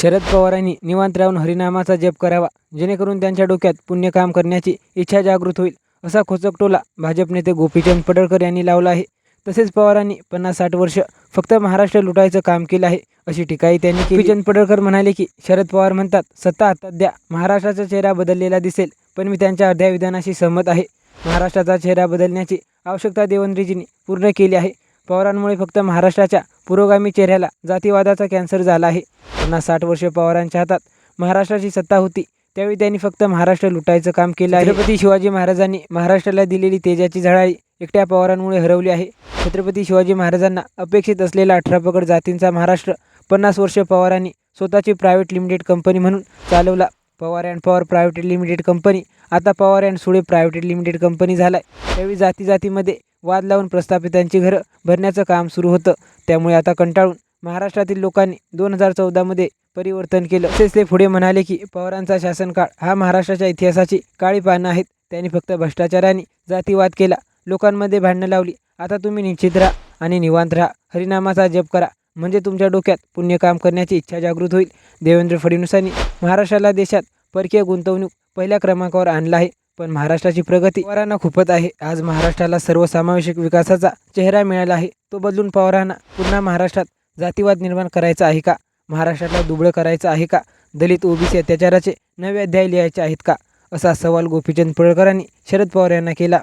शरद पवारांनी निवांत राहून हरिनामाचा जप करावा जेणेकरून त्यांच्या डोक्यात पुण्य काम करण्याची इच्छा जागृत होईल असा खोचक टोला भाजप नेते गोपीचंद पडळकर यांनी लावला आहे. तसेच पवारांनी पन्नास साठ वर्ष फक्त महाराष्ट्र लुटायचं काम केलं आहे अशी टीकाही त्यांनी गोपीचंद पडळकर म्हणाले की शरद पवार म्हणतात सत्ता हातात द्या महाराष्ट्राचा चेहरा बदललेला दिसेल पण मी त्यांच्या अर्ध्या विधानाशी सहमत आहे. महाराष्ट्राचा चेहरा बदलण्याची आवश्यकता देवेंद्रजींनी पूर्ण केली आहे. पवारांमुळे फक्त महाराष्ट्राच्या पुरोगामी चेहऱ्याला जातीवादाचा कॅन्सर झाला आहे. पन्नास साठ वर्ष पवारांच्या हातात महाराष्ट्राची सत्ता होती. त्यावेळी त्यांनी फक्त महाराष्ट्र लुटायचं काम केलं आहे. छत्रपती शिवाजी महाराजांनी महाराष्ट्राला दिलेली तेजाची झळाळी एकट्या पवारांमुळे हरवली आहे. छत्रपती शिवाजी महाराजांना अपेक्षित असलेला अठरा पगड जातींचा महाराष्ट्र पन्नास वर्ष पवारांनी स्वतःची प्रायव्हेट लिमिटेड कंपनी म्हणून चालवला. Pawar and power private limited company आता Pawar and Sule private limited company झालाय. त्यावेळी जाती जातीमध्ये वाद लावून प्रस्थापितांची घरं भरण्याचं काम सुरू होतं. त्यामुळे आता कंटाळून महाराष्ट्रातील लोकांनी दोन हजार चौदामध्ये परिवर्तन केलं. तसेच ते पुढे म्हणाले की पवारांचा शासनकाळ हा महाराष्ट्राच्या इतिहासाची काळी पानं आहेत. त्यांनी फक्त भ्रष्टाचाराने जातीवाद केला. लोकांमध्ये भांडणं लावली. आता तुम्ही निश्चित राहा आणि निवांत राहा. हरिनामाचा जप करा. म्हणजे तुमच्या डोक्यात पुण्य काम करण्याची इच्छा जागृत होईल. देवेंद्र फडणवीसांनी महाराष्ट्राला देशात परकीय गुंतवणूक पहिल्या क्रमांकावर आणला आहे. पण महाराष्ट्राची प्रगती पवारांना खूपच आहे. आज महाराष्ट्राला सर्वसमावेशक विकासाचा चेहरा मिळाला आहे. तो बदलून पवारांना पुन्हा महाराष्ट्रात जातीवाद निर्माण करायचा आहे का? महाराष्ट्राला दुबळं करायचं आहे का? दलित ओबीसी अत्याचाराचे नवे अध्याय लिहायचे आहेत का? असा सवाल गोपीचंद पडळकरांनी शरद पवार यांना केला.